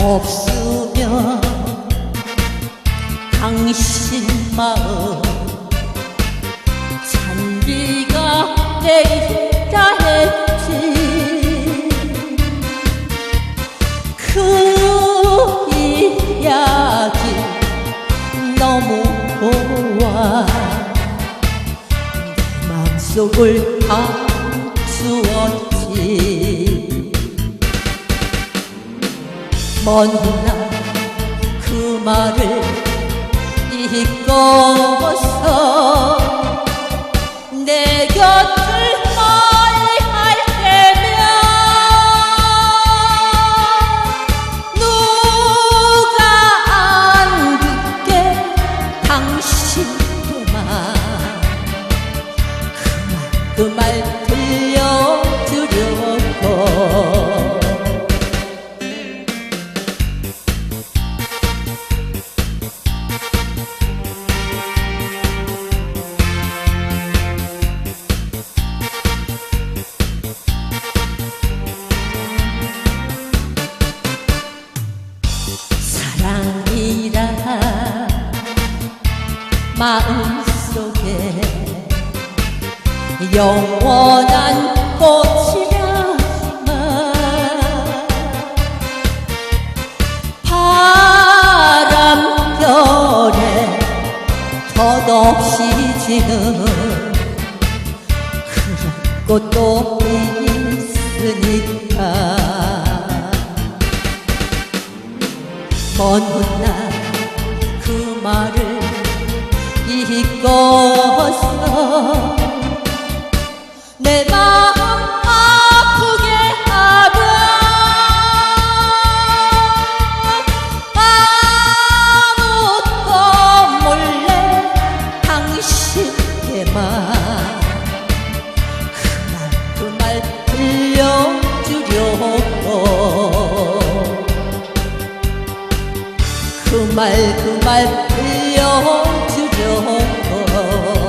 없으면 당신 마음 잔디가 내리다 했지. 그 이야기 너무 고와 내 맘속을 감추었지 먼날그 말을 잊고서 내 곁을 멀리 할 때면 누가 안 듣게 당신의 말그말 그말 마음속에 영원한 꽃이라지만 바람결에 덧없이 지는 그런 꽃도 있으니까. 먼날그 말을 잊고서 내 마음 아프게 하면 아무도 몰래 당신의 말그말 그말 들려주려고 그말그말 들려주려고 corazón.